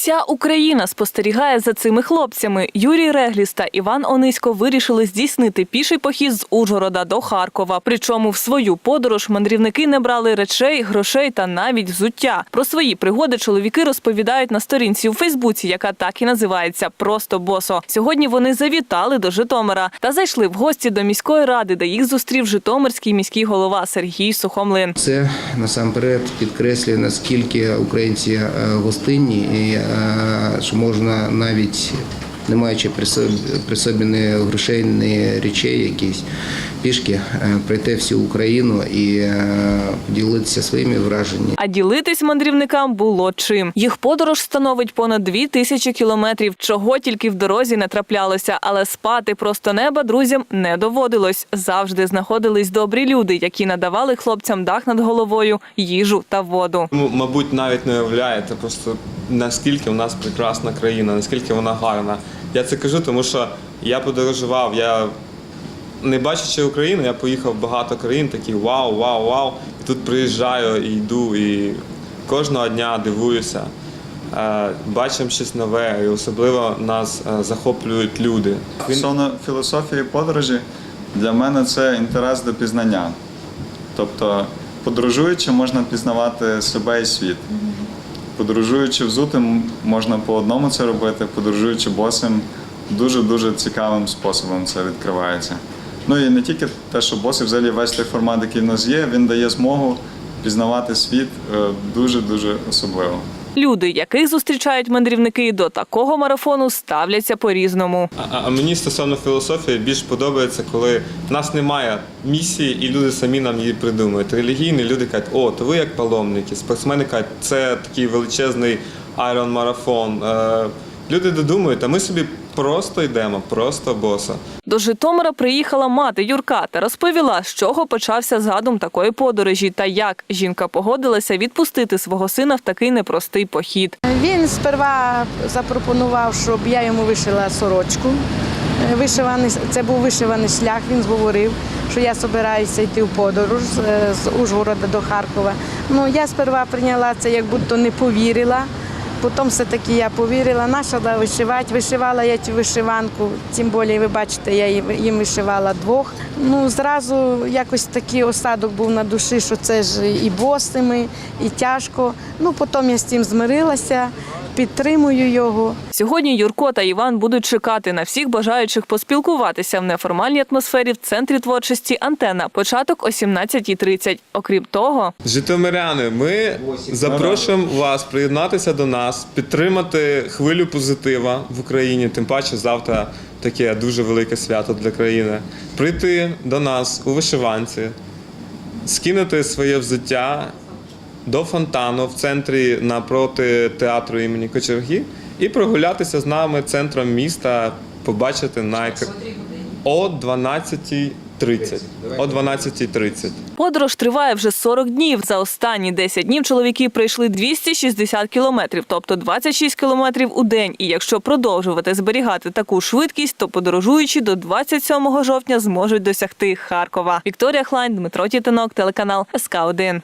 Вся Україна спостерігає за цими хлопцями. Юрій Регліс та Іван Онисько вирішили здійснити піший похід з Ужгорода до Харкова. Причому в свою подорож мандрівники не брали речей, грошей та навіть взуття. Про свої пригоди чоловіки розповідають на сторінці у Фейсбуці, яка так і називається Просто босо. Сьогодні вони завітали до Житомира та зайшли в гості до міської ради, де їх зустрів Житомирський міський голова Сергій Сухомлин. Це насамперед підкреслює наскільки українці е, гостинні, і е, що можна навіть не маючи при собі, ні грошей, ні речей якісь пішки, е, пройти всю Україну і е, поділитися своїми враженнями. А ділитись мандрівникам було чим. Їх подорож становить понад дві тисячі кілометрів, чого тільки в дорозі не траплялося, але спати просто неба друзям не доводилось. Завжди знаходились добрі люди, які надавали хлопцям дах над головою, їжу та воду. Ну, мабуть, навіть не уявляєте просто наскільки у нас прекрасна країна, наскільки вона гарна. Я це кажу, тому що я подорожував, я не бачачи Україну, я поїхав в багато країн, такий вау, вау, вау. І тут приїжджаю і йду, і кожного дня дивуюся. Е, Бачимо щось нове, і особливо нас е, захоплюють люди. Стосовно філософії подорожі, для мене це інтерес до пізнання. Тобто, подорожуючи, можна пізнавати себе і світ. Подорожуючи взутим, можна по одному це робити, подорожуючи босим, дуже-дуже цікавим способом це відкривається. Ну і не тільки те, що боси, взагалі весь той формат, який в нас є, він дає змогу пізнавати світ е, дуже-дуже особливо. Люди, яких зустрічають мандрівники, до такого марафону ставляться по-різному. А, а мені стосовно філософії більш подобається, коли в нас немає місії, і люди самі нам її придумують. Релігійні люди кажуть, о, то ви як паломники. Спортсмени кажуть, це такий величезний айрон марафон. Е, люди додумують, а ми собі просто йдемо, просто боса. До Житомира приїхала мати Юрка та розповіла, з чого почався задум такої подорожі та як жінка погодилася відпустити свого сина в такий непростий похід. Він сперва запропонував, щоб я йому вишила сорочку. Е, Вишиваний, це був вишиваний шлях, він говорив, що я збираюся йти в подорож е, з Ужгорода до Харкова. Ну, я сперва прийняла це, як будто не повірила. Потім все-таки я повірила, почала вишивати. Вишивала я цю вишиванку, тим більше, ви бачите, я їм- їм вишивала двох. Ну, зразу якось такий осадок був на душі, що це ж і босими, і тяжко. Ну, потім я з цим змирилася, підтримую його. Сьогодні Юрко та Іван будуть чекати на всіх бажаючих поспілкуватися в неформальній атмосфері в центрі творчості Антена. Початок о 17.30. Окрім того, Житомиряни, ми запрошуємо вас приєднатися до нас, підтримати хвилю позитива в Україні. Тим паче завтра таке дуже велике свято для країни. Прийти до нас у вишиванці, скинути своє взуття до фонтану в центрі напроти театру імені Кочергі і прогулятися з нами центром міста, побачити найк... о 12.30. О 12.30. подорож триває вже 40 днів. За останні 10 днів чоловіки пройшли 260 кілометрів, тобто 26 кілометрів у день. І якщо продовжувати зберігати таку швидкість, то подорожуючі до 27 жовтня зможуть досягти Харкова. Вікторія Хлайн, Дмитро Тітинок, телеканал СК 1